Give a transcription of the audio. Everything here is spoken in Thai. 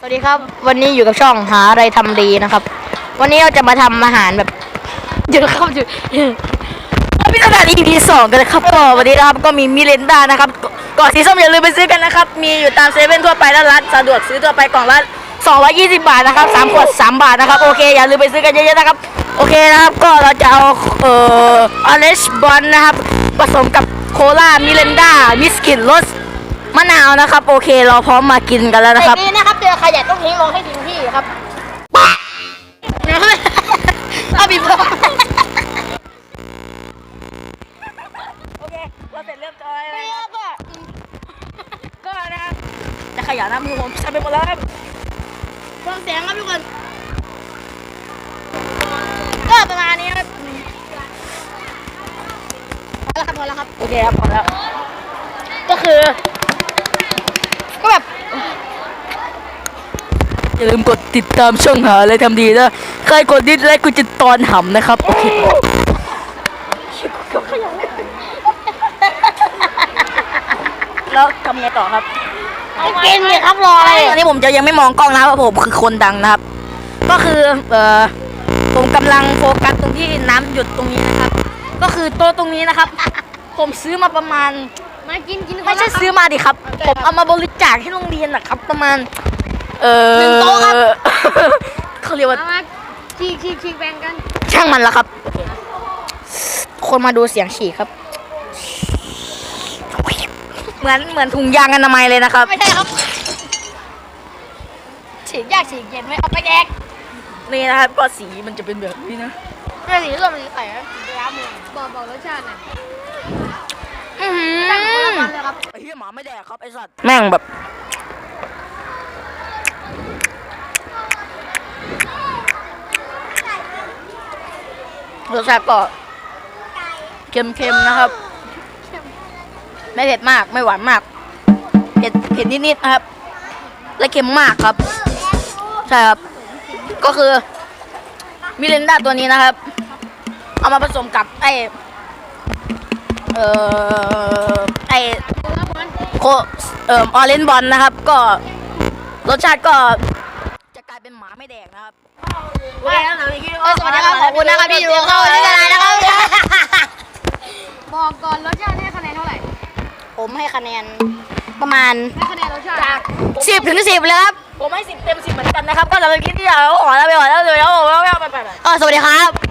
สวัสดีครับ วันนี้อยู่กับช่องหาอะไรทำดีนะครับ วันนี้เราจะมาทำอาหารแบบเดี๋ยวนะครับจุดพิจารณา EP สองกันนะครับก็วันนี้นะครับก็มีมิเลนดานะครับก่อนสีส้มอย่าลืมไปซื้อกันนะครับ มีอยู่ตามเซเว่นทั่วไปและร้านสะดวกซื้อทั่วไปกล่องละ220 บาทนะครับสามขวด3บาทนะครับโอเคอย่าลืมไปซื้อกันเยอะๆนะครับ โอเคนะครับก็เราจะเอาเอ่ออเลชบอลนะครับผสมกับโคลามิเลนดามิสกินรสมะนาวนะครับ โอเคเราพร้อมมากินกันแล้วนะครับ นี้นะครับเจอขยะต้องทิ้งลงให้ถึงที่ครับเอาบีบคอโอเคเราเสร็จเรียบร้อยแล้วนะครับก็นะครับจะขยันนะมือผมสั่นไปหมดแล้วครับฟังเสียงครับทุกคนก็ประมาณนี้ครับพอแล้วครับพอแล้วครับ โอเคครับพอแล้ว ก็คือ ก็แบบ อย่าลืมกดติดตามช่องหาอะไรทำดีนะใครกดดิสไลค์กูจะตอนห่ำนะครับโอเคแล้วทำไงต่อครับกินเลยครับรออะไรตอนนี้ผมจะยังไม่มองกล้องนะครับว่าผมคือคนดังนะครับ ก็คือเอ่อผมกำลังโฟกัสตรงที่น้ำหยดตรงนี้นะครับ ก็คือโต๊ะตรงนี้นะครับ ผมซื้อมาประมาณมากินกินไม่ใช่ซื้อมาดิครับ ผมเอามาบริจาคให้โรงเรียนนะครับ ประมาณ เออหนึ่งโต๊ะครับ เขาเรียกว่ามามาฉีกฉีกฉีกแบ่งกันช่างมันละครับ คนมาดูเสียงฉี่ครับ เหมือนเหมือนถุงยางอนามัยเลยนะครับ ไม่ใช่ครับฉีกยากฉีกเย็นไม่เอาไปแดกนี่นะครับก็สีมันจะเป็นแบบนี้นะ เรื่องสีส้มสีไข่ครับสีน้ำมือบอกบอกรสชาติหน่อยอื้อหืตั้งคนละอมันเลยครับไอ้เหี้ยหมาไม่แดกครับไอ้สัตว์ แม่งแบบ รสชาติก็เค็มๆนะครับ ไม่เผ็ดมากไม่หวานมาก เผ็ดเผ็ดนิดๆนะครับ และเค็มมากครับ ใช่ครับ ก็คือมิเรนดาตัวนี้นะครับ เอามาผสมกับไอเอ่อไอโคเอ่อออเรนบอลนะครับ ก็รสชาติก็จะกลายเป็นหมาไม่แดกนะครับโอเคครับเดี๋ยวนี้คิดเออสวัสดีครับขอบคุณนะครับที่อยู่เข้าที่กันนะครับ บอกก่อนรสชาติให้คะแนนเท่าไหร่ ผมให้คะแนนประมาณให้คะแนนรสชาติจากสิบถึงสิบเลยครับ ผมให้สิบเต็มสิบเหมือนกันนะครับ ก็สำหรับคลิปที่เราขอแล้วไปขอแล้วเลยแล้วแล้วไปไปไปก็สวัสดีครับ